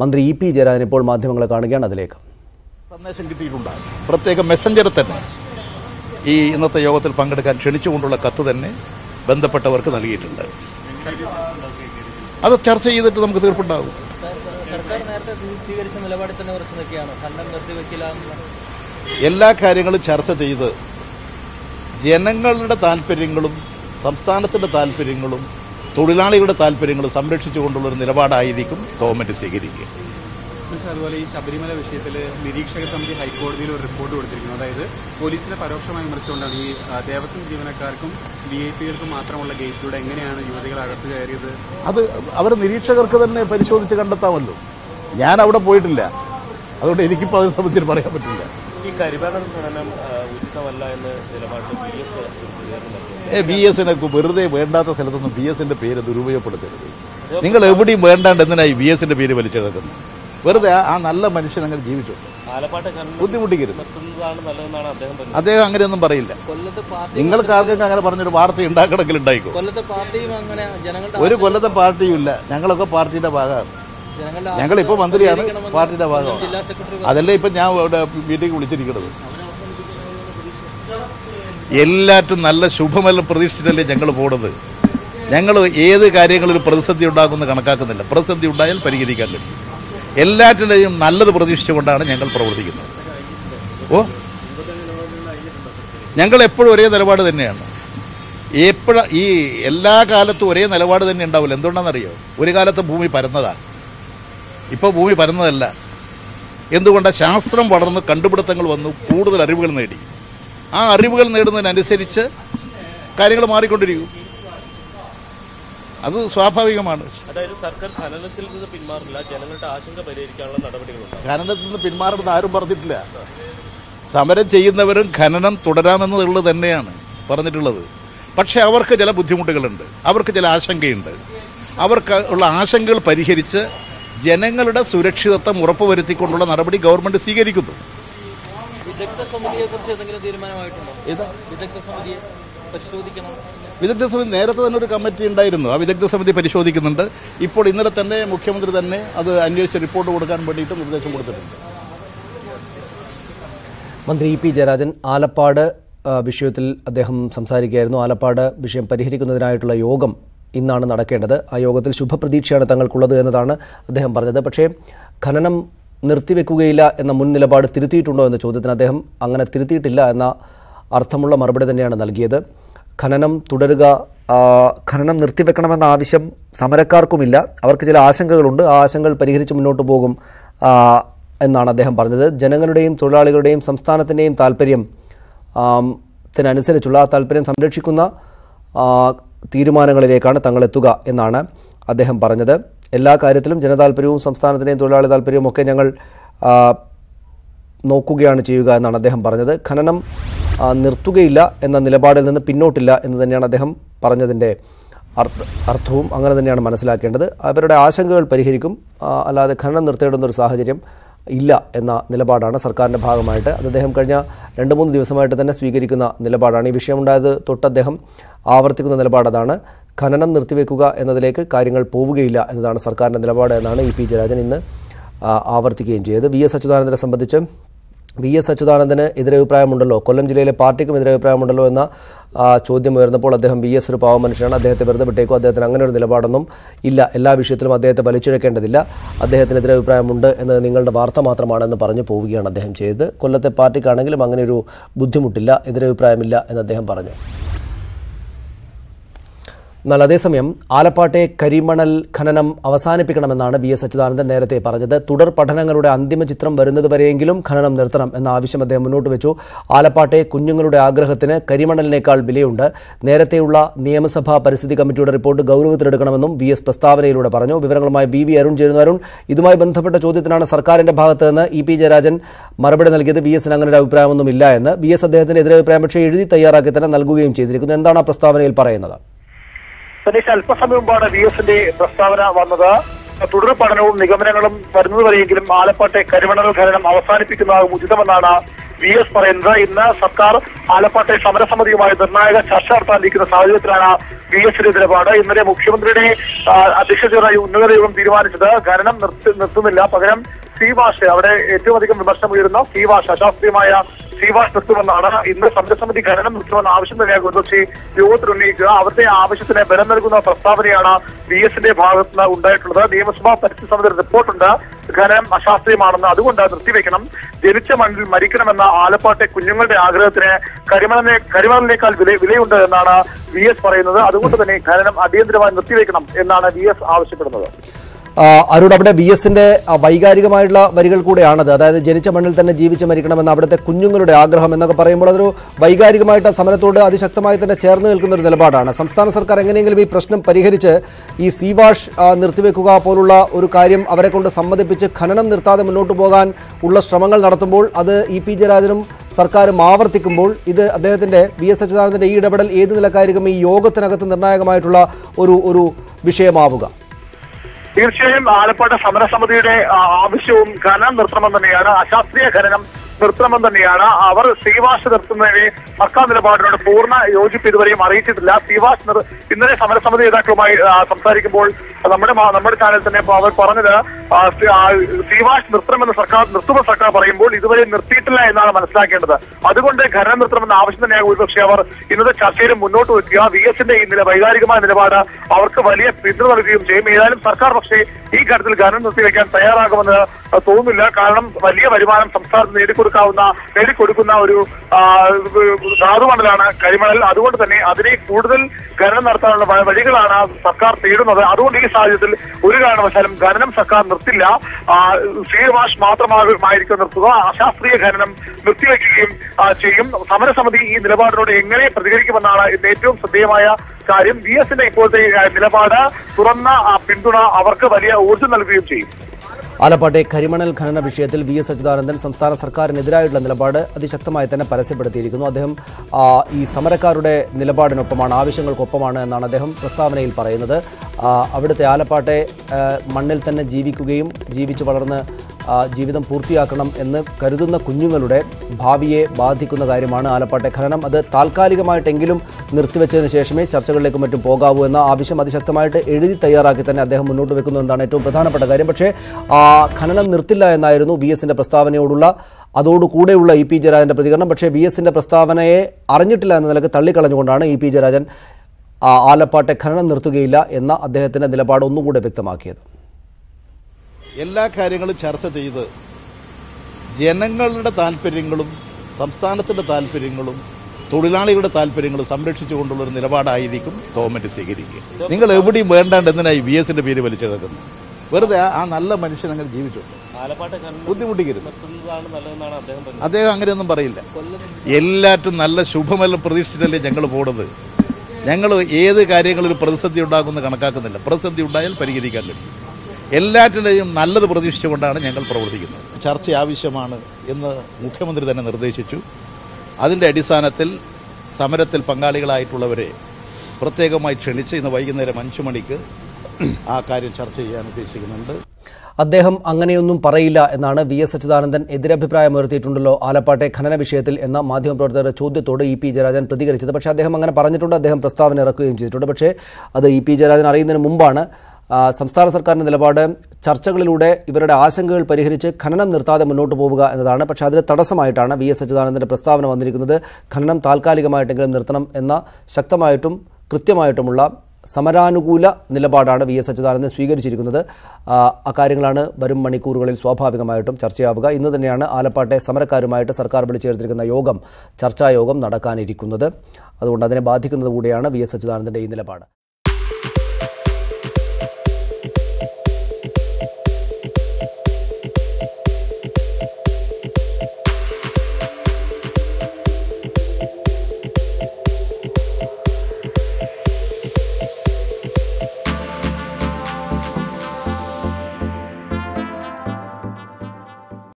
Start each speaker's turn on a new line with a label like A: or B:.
A: മന്ത്രി E P Jayarajan ഇപ്പോൾ മാധ്യമങ്ങളെ കാണുകയാണ് അതിലേക്ക്.
B: സന്ദേശം കിട്ടിയിട്ടുണ്ട്. പ്രത്യേക മെസ്സഞ്ചറിൽ തന്നെ ഈ ഇന്നത്തെ യോഗത്തിൽ പങ്കെടുക്കാൻ ക്ഷണിച്ചുകൊണ്ടുള്ള കത്ത് തന്നെ ബന്ധപ്പെട്ടവർക്ക് നൽകിയിട്ടുണ്ട്. അത് ചർച്ച ചെയ്തിട്ട് നമുക്ക് തീർപ്പുണ്ടാകും. എല്ലാ കാര്യങ്ങളും ചർച്ച ചെയ്ത് ജനങ്ങളുടെ താല്പര്യങ്ങളും സംസ്ഥാനത്തിന്റെ താല്പര്യങ്ങളും തൊഴിലാളികളുടെ താല്പര്യങ്ങൾ സംരക്ഷിച്ചുകൊണ്ടുള്ള ഒരു നിലപാടായിരിക്കും ഗവൺമെന്റ് സ്വീകരിക്കുക.
C: അതുപോലെ ഈ ശബരിമല വിഷയത്തിൽ നിരീക്ഷക സമിതി ഹൈക്കോടതിയിൽ ഒരു റിപ്പോർട്ട് കൊടുത്തിരിക്കുന്നു. അതായത് പോലീസിനെ പരോക്ഷമായി വിമർശിച്ചുകൊണ്ടാണ് ഈ ദേവസ്വം ജീവനക്കാർക്കും വി ഐ പികൾക്കും മാത്രമുള്ള ഗേറ്റിലൂടെ എങ്ങനെയാണ് യുവതികൾ അകത്ത് കയറിയത്?
B: അത് അവർ നിരീക്ഷകർക്ക് തന്നെ പരിശോധിച്ച് കണ്ടെത്താമല്ലോ. ഞാൻ അവിടെ പോയിട്ടില്ല. അതുകൊണ്ട് എനിക്കിപ്പോൾ അതിനെ സംബന്ധിച്ച് പറയാൻ പറ്റില്ല.
D: ഈ കരിമണൽ ഖനനം ഉചിതമല്ല എന്ന് നിലപാട് ബി എസ്
B: ബി എസിനെ വെറുതെ വേണ്ടാത്ത സ്ഥലത്തൊന്നും ബി എസിന്റെ പേര് ദുരുപയോഗപ്പെടുത്തരുത്. നിങ്ങൾ എവിടെയും വേണ്ടാണ്ട് എന്തിനായി ബി എസിന്റെ പേര് വലിച്ചെടുക്കുന്നത്? വെറുതെ ആ- നല്ല മനുഷ്യൻ അങ്ങനെ ജീവിച്ചു. ബുദ്ധിമുട്ടിക്കരുത്.
D: അദ്ദേഹം
B: അങ്ങനെയൊന്നും പറയില്ല. നിങ്ങൾക്ക് ആർക്കൊക്കെ അങ്ങനെ പറഞ്ഞൊരു വാർത്ത ഉണ്ടാക്കണമെങ്കിൽ ഉണ്ടായിക്കോ. ഒരു കൊല്ലത്തെ പാർട്ടിയും ഇല്ല. ഞങ്ങളൊക്കെ പാർട്ടിയുടെ ഭാഗമാണ്. ഞങ്ങളിപ്പോ മന്ത്രിയാണ് പാർട്ടിയുടെ ഭാഗമാണ്. അതല്ലേ ഇപ്പൊ ഞാൻ ഇവിടെ മീറ്റിംഗ് വിളിച്ചിരിക്കുന്നത്. എല്ലാറ്റും നല്ല ശുഭമെല്ലാം പ്രതീക്ഷിച്ചിട്ടല്ലേ ഞങ്ങൾ പോണത്? ഞങ്ങൾ ഏത് കാര്യങ്ങളിൽ പ്രതിസന്ധി ഉണ്ടാകുമെന്ന് കണക്കാക്കുന്നില്ല. പ്രതിസന്ധി ഉണ്ടായാൽ പരിഹരിക്കാൻ കഴിയും. എല്ലാറ്റിലെയും നല്ലത് പ്രതീക്ഷിച്ചുകൊണ്ടാണ് ഞങ്ങൾ പ്രവർത്തിക്കുന്നത്. ഓ? ഞങ്ങൾ എപ്പോഴും ഒരേ നിലപാട് തന്നെയാണ്. എപ്പോഴ ഈ എല്ലാ കാലത്തും ഒരേ നിലപാട് തന്നെ ഉണ്ടാവില്ല. എന്തുകൊണ്ടാണെന്നറിയോ? ഒരു കാലത്ത് ഭൂമി പരന്നതാണ് ഇപ്പോൾ ഭൂമി പരന്നതല്ല. എന്തുകൊണ്ടാണ് ശാസ്ത്രം വളർന്ന് കണ്ടുപിടുത്തങ്ങൾ വന്നു കൂടുതൽ അറിവുകൾ നേടി. ആ അറിവുകൾ നേടുന്നതിനനുസരിച്ച് കാര്യങ്ങൾ മാറിക്കൊണ്ടിരിക്കും. അത് സ്വാഭാവികമാണ്.
D: ഖനനത്തിൽ നിന്ന്
B: പിന്മാറുന്നത് ആരും പറഞ്ഞിട്ടില്ല. സമരം ചെയ്യുന്നവരും ഖനനം തുടരാമെന്നുള്ളത് തന്നെയാണ് പറഞ്ഞിട്ടുള്ളത്. പക്ഷേ അവർക്ക് ചില ബുദ്ധിമുട്ടുകളുണ്ട് അവർക്ക് ചില ആശങ്കയുണ്ട്. അവർക്ക് ഉള്ള ആശങ്കകൾ പരിഹരിച്ച് ജനങ്ങളുടെ സുരക്ഷിതത്വം ഉറപ്പുവരുത്തിക്കൊണ്ടുള്ള നടപടി ഗവൺമെന്റ് സ്വീകരിക്കുന്നു.
E: വിദഗ്ധ സമിതിയെ കുറിച്ച് എന്തെങ്കിലും തീരുമാനമായിട്ടുണ്ടോ?
B: ഏതാ?
E: വിദഗ്ധ സമിതിയെ പരിശോധിക്കണം.
B: വിദഗ്ധ സമിതി നേരത്തെ തന്നെ ഒരു കമ്മിറ്റി ഉണ്ടായിരുന്നു. ആ വിദഗ്ധ സമിതി പരിശോധിക്കുന്നുണ്ട്. ഇപ്പോൾ ഇന്നലെ തന്നെ മുഖ്യമന്ത്രി തന്നെ അത് അന്വേഷിച്ച് റിപ്പോർട്ട് കൊടുക്കാൻ വേണ്ടിയിട്ട് നിർദ്ദേശം കൊടുത്തിട്ടുണ്ട്.
A: മന്ത്രി ഇ പി ജയരാജൻ ആലപ്പാട് വിഷയത്തിൽ അദ്ദേഹം സംസാരിക്കുകയായിരുന്നു. ആലപ്പാട് വിഷയം പരിഹരിക്കുന്നതിനായിട്ടുള്ള യോഗം ഇന്നാണ് നടക്കേണ്ടത്. ആ യോഗത്തിൽ ശുഭപ്രതീക്ഷയാണ് തങ്ങൾക്കുള്ളത് എന്നതാണ് അദ്ദേഹം പറഞ്ഞത്. പക്ഷേ ഖനനം നിർത്തിവെക്കുകയില്ല എന്ന മുൻ നിലപാട് തിരുത്തിയിട്ടുണ്ടോ എന്ന ചോദ്യത്തിന് അദ്ദേഹം അങ്ങനെ തിരുത്തിയിട്ടില്ല എന്ന അർത്ഥമുള്ള മറുപടി തന്നെയാണ് നൽകിയത്. ഖനനം തുടരുക ഖനനം നിർത്തിവെക്കണമെന്ന ആവശ്യം സമരക്കാർക്കുമില്ല. അവർക്ക് ചില ആശങ്കകളുണ്ട്. ആ ആശങ്കകൾ പരിഹരിച്ച് മുന്നോട്ട് പോകും എന്നാണ് അദ്ദേഹം പറഞ്ഞത്. ജനങ്ങളുടെയും തൊഴിലാളികളുടെയും സംസ്ഥാനത്തിന്റെയും താല്പര്യം ത്തിനനുസരിച്ചുള്ള ആ താല്പര്യം സംരക്ഷിക്കുന്ന തീരുമാനങ്ങളിലേക്കാണ് തങ്ങളെത്തുക എന്നാണ് അദ്ദേഹം പറഞ്ഞത്. എല്ലാ കാര്യത്തിലും ജനതാല്പര്യവും സംസ്ഥാനത്തിന്റെയും തൊഴിലാളി താല്പര്യവും ഒക്കെ ഞങ്ങൾ നോക്കുകയാണ് ചെയ്യുക എന്നാണ് അദ്ദേഹം പറഞ്ഞത്. ഖനനം നിർത്തുകയില്ല എന്ന നിലപാടിൽ നിന്ന് പിന്നോട്ടില്ല എന്ന് തന്നെയാണ് അദ്ദേഹം പറഞ്ഞതിന്റെ അർത്ഥ അർത്ഥവും അങ്ങനെ തന്നെയാണ് മനസ്സിലാക്കേണ്ടത്. അവരുടെ ആശങ്കകൾ പരിഹരിക്കും. അല്ലാതെ ഖനനം നിർത്തേണ്ടുന്ന ഒരു സാഹചര്യം ഇല്ല എന്ന നിലപാടാണ് സർക്കാരിന്റെ ഭാഗമായിട്ട്. അത് അദ്ദേഹം കഴിഞ്ഞ രണ്ട് മൂന്ന് ദിവസമായിട്ട് തന്നെ സ്വീകരിക്കുന്ന നിലപാടാണ്. ഈ വിഷയമുണ്ടായത് തൊട്ട് അദ്ദേഹം ആവർത്തിക്കുന്ന നിലപാട് അതാണ് ഖനനം നിർത്തിവെക്കുക എന്നതിലേക്ക് കാര്യങ്ങൾ പോവുകയില്ല എന്നതാണ് സർക്കാരിന്റെ നിലപാട് എന്നാണ് ഇ പി ജയരാജൻ ഇന്ന് ആവർത്തിക്കുകയും ചെയ്തത്. വി എസ് അച്യുതാനന്ദനെ സംബന്ധിച്ച് വി എസ് അച്യുതാനന്ദന് എതിരഭിപ്രായമുണ്ടല്ലോ കൊല്ലം ജില്ലയിലെ പാർട്ടിക്കും എതിരഭിപ്രായമുണ്ടല്ലോ എന്ന ചോദ്യം ഉയർന്നപ്പോൾ അദ്ദേഹം വി എസ് ഒരു പാവ മനുഷ്യനാണ് അദ്ദേഹത്തെ വെറുതെ വിട്ടേക്കോ? അദ്ദേഹത്തിന് അങ്ങനെ ഒരു നിലപാടൊന്നും ഇല്ല. എല്ലാ വിഷയത്തിലും അദ്ദേഹത്തെ വലിച്ചിഴക്കേണ്ടതില്ല. അദ്ദേഹത്തിന് എതിരഭിപ്രായമുണ്ട് എന്നത് നിങ്ങളുടെ വാർത്ത മാത്രമാണെന്ന് പറഞ്ഞു പോവുകയാണ് അദ്ദേഹം ചെയ്തത്. കൊല്ലത്തെ പാർട്ടിക്കാണെങ്കിലും അങ്ങനെ ഒരു ബുദ്ധിമുട്ടില്ല എതിരഭിപ്രായമില്ല എന്ന് അദ്ദേഹം പറഞ്ഞു. എന്നാൽ അതേസമയം ആലപ്പാട്ടെ കരിമണൽ ഖനനം അവസാനിപ്പിക്കണമെന്നാണ് ബി എസ് അച്യുതാനന്ദൻ നേരത്തെ പറഞ്ഞത്. തുടർ പഠനങ്ങളുടെ അന്തിമ ചിത്രം വരുന്നതുവരെയെങ്കിലും ഖനനം നിർത്തണം എന്ന ആവശ്യം അദ്ദേഹം മുന്നോട്ട് വെച്ചു. ആലപ്പാട്ടെ കുഞ്ഞുങ്ങളുടെ ആഗ്രഹത്തിന് കരിമണലിനേക്കാൾ വിലയുണ്ട്. നേരത്തെയുള്ള നിയമസഭാ പരിസ്ഥിതി കമ്മിറ്റിയുടെ റിപ്പോർട്ട് ഗൌരവത്തിലെടുക്കണമെന്നും വി എസ് പ്രസ്താവനയിലൂടെ പറഞ്ഞു. വിവരങ്ങളുമായി ബി വി അരുൺ ചേരുന്നു. അരുൺ ഇതുമായി ബന്ധപ്പെട്ട ചോദ്യത്തിനാണ് സർക്കാരിന്റെ ഭാഗത്ത് നിന്ന് ഇ പി ജയരാജൻ മറുപടി നൽകിയത്. വി എസിന് അങ്ങനെ ഒരു അഭിപ്രായമൊന്നുമില്ല എന്ന്. വി എസ് അദ്ദേഹത്തിന്റെ എതിരഭിപ്രായം പക്ഷേ എഴുതി തയ്യാറാക്കി തന്നെ നൽകുകയും ചെയ്തിരിക്കുന്നു. എന്താണ് ആ പ്രസ്താവനയിൽ പറയുന്നത്?
F: സനീഷ് അല്പസമയം മുമ്പാണ് വി എസിന്റെ പ്രസ്താവന വന്നത്. തുടർ പഠനവും നിഗമനങ്ങളും വരുന്നതുവരെയെങ്കിലും ആലപ്പാട്ടെ കരിമണൽ ഖനനം അവസാനിപ്പിക്കുന്നതാകും ഉചിതമെന്നാണ് വി എസ് പറയുന്നത്. ഇന്ന് സർക്കാർ ആലപ്പാട്ടെ സമരസമിതിയുമായി നിർണായക ചർച്ച നടത്താനിരിക്കുന്ന സാഹചര്യത്തിലാണ് വി എസിന്റെ നിലപാട്. ഇന്നലെ മുഖ്യമന്ത്രിയുടെ അധ്യക്ഷതയോടെ അധ്യക്ഷതയുടെ ഉന്നത യോഗം തീരുമാനിച്ചത് ഖനനം നിർത്തി നിർത്തുന്നില്ല. പകരം സി വാഷ് അവിടെ ഏറ്റവും അധികം വിമർശനം ഉയരുന്ന സി വാഷ് അശാസ്ത്രീയമായ സി വാഷ് നിർത്തുമെന്നാണ് ഇന്ന് സമരസമിതി ഖനനം നിർത്തുമെന്ന ആവശ്യം തന്നെയാണ്. ഒരുപക്ഷെ യോഗത്തിൽ ഉന്നയിക്കുക. അവരുടെ ആവശ്യത്തിന് ബലം നൽകുന്ന പ്രസ്താവനയാണ് ബി എസിന്റെ ഭാഗത്ത് നിന്ന് ഉണ്ടായിട്ടുള്ളത്. നിയമസഭാ പരിസ്ഥിതി സമിതി റിപ്പോർട്ടുണ്ട്. ഖനനം അശാസ്ത്രീയമാണെന്ന് അതുകൊണ്ട് നിർത്തിവെക്കണം. ജനിച്ച മണ്ണിൽ മരിക്കണമെന്ന ആലപ്പാട്ടെ കുഞ്ഞുങ്ങളുടെ ആഗ്രഹത്തിന് കരിമണനെ കരിമണലിനേക്കാൾ വില വിലയുണ്ട് എന്നാണ് വി എസ് പറയുന്നത്. അതുകൊണ്ട് തന്നെ ഖനനം അടിയന്തരമായി നിർത്തിവെക്കണം എന്നാണ് വി എസ് ആവശ്യപ്പെടുന്നത്.
A: അരുൺ അവിടെ വി എസിന്റെ വൈകാരികമായിട്ടുള്ള വരികൾ കൂടെയാണത്. അതായത് ജനിച്ച മണ്ണിൽ തന്നെ ജീവിച്ച് മരിക്കണമെന്ന് അവിടുത്തെ കുഞ്ഞുങ്ങളുടെ ആഗ്രഹം എന്നൊക്കെ പറയുമ്പോൾ അതൊരു വൈകാരികമായിട്ട് സമരത്തോട് അതിശക്തമായി തന്നെ ചേർന്ന് നിൽക്കുന്ന ഒരു നിലപാടാണ്. സംസ്ഥാന സർക്കാർ എങ്ങനെയെങ്കിലും ഈ പ്രശ്നം പരിഹരിച്ച് ഈ സീവാഷ് നിർത്തിവെക്കുക പോലുള്ള ഒരു കാര്യം അവരെ കൊണ്ട് സമ്മതിപ്പിച്ച് ഖനനം നിർത്താതെ മുന്നോട്ട് പോകാൻ ഉള്ള ശ്രമങ്ങൾ നടത്തുമ്പോൾ അത് ഇ പി ജയരാജനും സർക്കാരും ആവർത്തിക്കുമ്പോൾ ഇത് അദ്ദേഹത്തിന്റെ വി എസ് അച്യുതാനന്ദന്റെ ഈ ഇടപെടൽ ഏത് നിലക്കായിരിക്കും ഈ യോഗത്തിനകത്ത് നിർണായകമായിട്ടുള്ള ഒരു ഒരു വിഷയമാവുക?
F: തീർച്ചയായും ആലപ്പാട് സമരസമിതിയുടെ ആവശ്യവും ഖനനം നിർത്തണമെന്ന് തന്നെയാണ്. അശാസ്ത്രീയ ഖനനം നിർത്തണമെന്ന് തന്നെയാണ് അവർ ശ്രീവാസ് നിർത്തുന്നതിനെ സർക്കാർ നിലപാടിനോട് പൂർണ യോജിപ്പ് ഇതുവരെയും അറിയിച്ചിട്ടില്ല. ശ്രീവാസ് ഇന്നലെ സമരസമിതി നേതാക്കളുമായി സംസാരിക്കുമ്പോൾ നമ്മുടെ നമ്മുടെ ചാനൽ തന്നെ അവർ പറഞ്ഞത് ശ്രീവാസ് നിർത്തണമെന്ന് സർക്കാർ നിർത്തുമെന്ന് സർക്കാർ പറയുമ്പോൾ ഇതുവരെ നിർത്തിയിട്ടില്ല എന്നാണ് മനസ്സിലാക്കേണ്ടത്. അതുകൊണ്ട് ഖനനം നിർത്തണമെന്ന ആവശ്യം തന്നെയാണ് ഒരുപക്ഷെ അവർ ഇന്നത്തെ ചർച്ചയിൽ മുന്നോട്ട് വെക്കുക വി എസിന്റെ ഈ നില വൈകാരികമായ നിലപാട് അവർക്ക് വലിയ പിന്തുണ നൽകുകയും ചെയ്യും. ഏതായാലും സർക്കാർ പക്ഷേ ഈ കാര്യത്തിൽ ഖനനം നിർത്തിവെക്കാൻ തയ്യാറാകുമെന്ന് തോന്നുന്നില്ല. കാരണം വലിയ വരുമാനം സംസ്ഥാനത്ത് നേടിക്കൊടുക്കാവുന്ന നേടിക്കൊടുക്കുന്ന ഒരു ധാതുമണലാണ് കരിമണൽ. അതുകൊണ്ട് തന്നെ അതിനെ കൂടുതൽ ഖനനം നടത്താനുള്ള വഴികളാണ് സർക്കാർ തേടുന്നത്. അതുകൊണ്ട് ഈ സാഹചര്യത്തിൽ ഒരു കാരണവശാലും ഖനനം സർക്കാർ നിർത്തില്ല. സീഡ് വാഷ് മാത്രമായിരിക്കും നിർത്തുക. അശാസ്ത്രീയ ഖനനം നിർത്തിവെക്കുകയും ചെയ്യും. സമരസമിതി ഈ നിലപാടിനോട് എങ്ങനെ പ്രതികരിക്കുമെന്നാണ് ഇന്ന് ഏറ്റവും ശ്രദ്ധേയമായ കാര്യം. വി എസിന്റെ ഇപ്പോഴത്തെ നിലപാട് തുറന്ന പിന്തുണ അവർക്ക് വലിയ ഊർജം നൽകുകയും ചെയ്യും.
A: ആലപ്പാട്ടെ കരിമണൽ ഖനന വിഷയത്തിൽ വി എസ് അച്യുതാനന്ദൻ സംസ്ഥാന സർക്കാരിനെതിരായുള്ള നിലപാട് അതിശക്തമായി തന്നെ പരസ്യപ്പെടുത്തിയിരിക്കുന്നു. അദ്ദേഹം ഈ സമരക്കാരുടെ നിലപാടിനൊപ്പമാണ് ആവശ്യങ്ങൾക്കൊപ്പമാണ് എന്നാണ് അദ്ദേഹം പ്രസ്താവനയിൽ പറയുന്നത്. അവിടുത്തെ ആലപ്പാട്ടെ മണ്ണിൽ തന്നെ ജീവിക്കുകയും ജീവിച്ചു വളർന്ന് ജീവിതം പൂർത്തിയാക്കണം എന്ന് കരുതുന്ന കുഞ്ഞുങ്ങളുടെ ഭാവിയെ ബാധിക്കുന്ന കാര്യമാണ് ആലപ്പാട്ടെ. ഖനനം അത് താൽക്കാലികമായിട്ടെങ്കിലും നിർത്തിവെച്ചതിന് ശേഷമേ ചർച്ചകളിലേക്കും മറ്റും പോകാവൂ എന്ന ആവശ്യം അതിശക്തമായിട്ട് എഴുതി തയ്യാറാക്കി തന്നെ അദ്ദേഹം മുന്നോട്ട് വെക്കുന്നു എന്നതാണ് ഏറ്റവും പ്രധാനപ്പെട്ട കാര്യം. പക്ഷേ ആ ഖനനം നിർത്തില്ല എന്നായിരുന്നു വി എസിന്റെ പ്രസ്താവനയോടുള്ള അതോടുകൂടെയുള്ള ഇ പി ജയരാജന്റെ പ്രതികരണം. പക്ഷേ വി എസിന്റെ പ്രസ്താവനയെ അറിഞ്ഞിട്ടില്ല എന്ന നിലയ്ക്ക് തള്ളിക്കളഞ്ഞുകൊണ്ടാണ് ഇ പി ജയരാജൻ ആലപ്പാട്ടെ ഖനനം നിർത്തുകയില്ല എന്ന അദ്ദേഹത്തിന്റെ നിലപാട് ഒന്നുകൂടെ വ്യക്തമാക്കിയത്.
B: എല്ലാ കാര്യങ്ങളും ചർച്ച ചെയ്ത് ജനങ്ങളുടെ താല്പര്യങ്ങളും സംസ്ഥാനത്തിന്റെ താല്പര്യങ്ങളും തൊഴിലാളികളുടെ താല്പര്യങ്ങളും സംരക്ഷിച്ചുകൊണ്ടുള്ള ഒരു നിലപാടായിരിക്കും ഗവൺമെന്റ് സ്വീകരിക്കുക. നിങ്ങൾ എവിടെയും വേണ്ടാണ്ട് എന്തിനായി വി എസിന്റെ പേര് വലിച്ചെടുക്കുന്നത്? വെറുതെ ആ- നല്ല മനുഷ്യൻ അങ്ങനെ ജീവിച്ചു
D: ആലപ്പാട്ടെ ഖനനം
B: ബുദ്ധിമുട്ടിക്കരുത്.
D: അദ്ദേഹം
B: അങ്ങനെയൊന്നും പറയില്ല. എല്ലാറ്റും നല്ല ശുഭമെല്ലാം പ്രതീക്ഷിച്ചിട്ടല്ലേ ഞങ്ങൾ പോണത്? ഞങ്ങൾ ഏത് കാര്യങ്ങളിലും പ്രതിസന്ധി ഉണ്ടാക്കുമെന്ന് കണക്കാക്കുന്നില്ല. പ്രതിസന്ധി ഉണ്ടായാൽ പരിഹരിക്കാൻ കഴിയും. എല്ലാറ്റിന്റെയും നല്ലത് പ്രതീക്ഷിച്ചുകൊണ്ടാണ് ഞങ്ങൾ പ്രവർത്തിക്കുന്നത്. ചർച്ച ആവശ്യമാണ് എന്ന് മുഖ്യമന്ത്രി തന്നെ നിർദ്ദേശിച്ചു. അതിന്റെ അടിസ്ഥാനത്തിൽ സമരത്തിൽ പങ്കാളികളായിട്ടുള്ളവരെ പ്രത്യേകമായി ക്ഷണിച്ച് ഇന്ന് വൈകുന്നേരം അഞ്ചു മണിക്ക് ആ കാര്യം ചർച്ച ചെയ്യാൻ ഉദ്ദേശിക്കുന്നുണ്ട്.
A: അദ്ദേഹം അങ്ങനെയൊന്നും പറയില്ല എന്നാണ് വി എസ് അച്യുതാനന്ദൻ എതിരഭിപ്രായം ഉയർത്തിയിട്ടുണ്ടല്ലോ ആലപ്പാട്ടെ ഖനന വിഷയത്തിൽ എന്ന മാധ്യമപ്രവർത്തകരുടെ ചോദ്യത്തോട് ഇ പി ജയരാജൻ പ്രതികരിച്ചത്. പക്ഷേ അദ്ദേഹം അങ്ങനെ പറഞ്ഞിട്ടുണ്ട് അദ്ദേഹം പ്രസ്താവന ഇറക്കുകയും ചെയ്തിട്ടുണ്ട്. പക്ഷേ അത് ഇ പി ജയരാജൻ അറിയുന്നതിന് മുമ്പാണ് സംസ്ഥാന സർക്കാരിന്റെ നിലപാട് ചർച്ചകളിലൂടെ ഇവരുടെ ആശങ്കകൾ പരിഹരിച്ച് ഖനനം നിർത്താതെ മുന്നോട്ട് പോവുക എന്നതാണ്. പക്ഷേ അതിന് തടസ്സമായിട്ടാണ് വി എസ് അച്യുതാനന്ദന്റെ പ്രസ്താവന വന്നിരിക്കുന്നത്. ഖനനം താൽക്കാലികമായിട്ടെങ്കിലും നിർത്തണം എന്ന ശക്തമായിട്ടും കൃത്യമായിട്ടുമുള്ള സമരാനുകൂല നിലപാടാണ് വി എസ് അച്യുതാനന്ദൻ സ്വീകരിച്ചിരിക്കുന്നത്. അക്കാര്യങ്ങളാണ് വരും മണിക്കൂറുകളിൽ സ്വാഭാവികമായിട്ടും ചർച്ചയാവുക. ഇന്ന് തന്നെയാണ് ആലപ്പാട്ടെ സമരക്കാരുമായിട്ട് സർക്കാർ വിളിച്ചേർത്തിരിക്കുന്ന യോഗം ചർച്ചായോഗം നടക്കാനിരിക്കുന്നത്. അതുകൊണ്ട് അതിനെ ബാധിക്കുന്നത് കൂടിയാണ് വി എസ് അച്യുതാനന്ദന്റെ ഈ നിലപാട്.